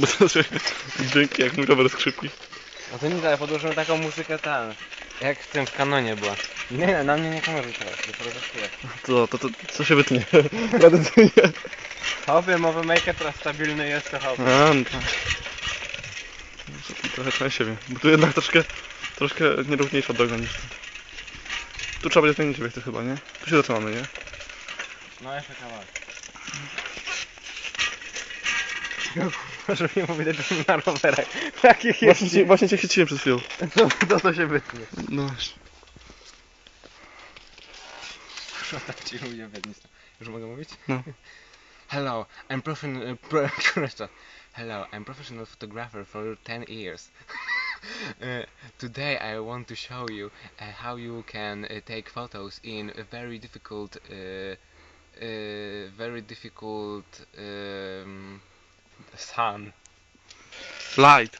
bo to się dźwięki jak mój rower skrzypi. No to nic, ale podłożymy taką muzykę tam, jak w tym w kanonie była. Nie, na mnie nie kameruj teraz, dopiero zaczęło. To, to, to, co się wytnie? Tradycyjnie. Hopie, mowy maker teraz stabilny jest, to hopie. A, no tak. Trochę trochę siebie, bo tu jednak troszkę, troszkę nierówniejsza droga niż tu. Tu trzeba będzie zmienić obiekty chyba, nie? Tu się zatrzymamy, nie? No jeszcze kawałek. Może mi mówić, że na rowerach. Takich Właśnie, cię- właśnie cię chyciłem przed chwilą. No to to się wytnie. No właśnie. Tak ci lubię wiednić. Już mogę mówić? No. Hello, I'm professional. Hello, I'm professional photographer for 10 years. uh, today I want to show you uh, how you can uh, take photos in a very difficult, uh, uh, very difficult um, sun. Light,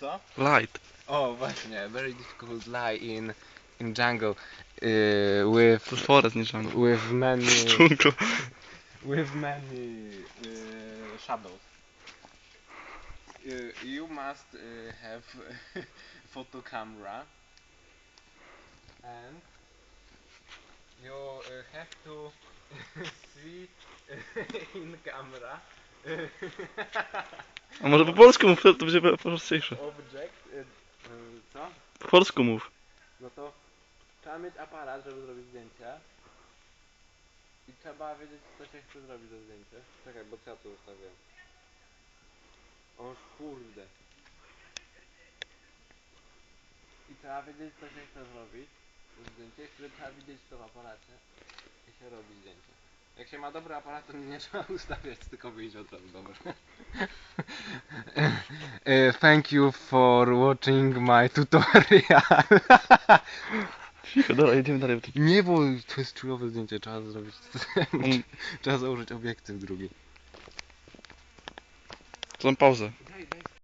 Co? light. O, właśnie, very difficult lie in in jungle uh, with To forest, nie jungle. with many with many uh, shadows. Uh, you must uh, have photo camera and you uh, have to see in camera A może po polsku mów, to to będzie prostsze. object. Uh, uh, co? Po polsku mów. No to trzeba mieć aparat, żeby zrobić zdjęcie. I trzeba wiedzieć, co się chce zrobić do zdjęcia. Czekaj, bo co ja tu ustawiłem? O kurde. I trzeba wiedzieć, co się chce zrobić do zdjęcia, które trzeba widzieć to w aparacie i się robi zdjęcie. Jak się ma dobry aparat, to nie, trzeba ustawiać, tylko wyjść od razu dobrze. Uh, thank you for watching my tutorial. Cicho, dobra, jedziemy dalej. Nie, bo to jest czujowe zdjęcie, trzeba zrobić. On- trzeba założyć obiektyw drugi. To pauzę.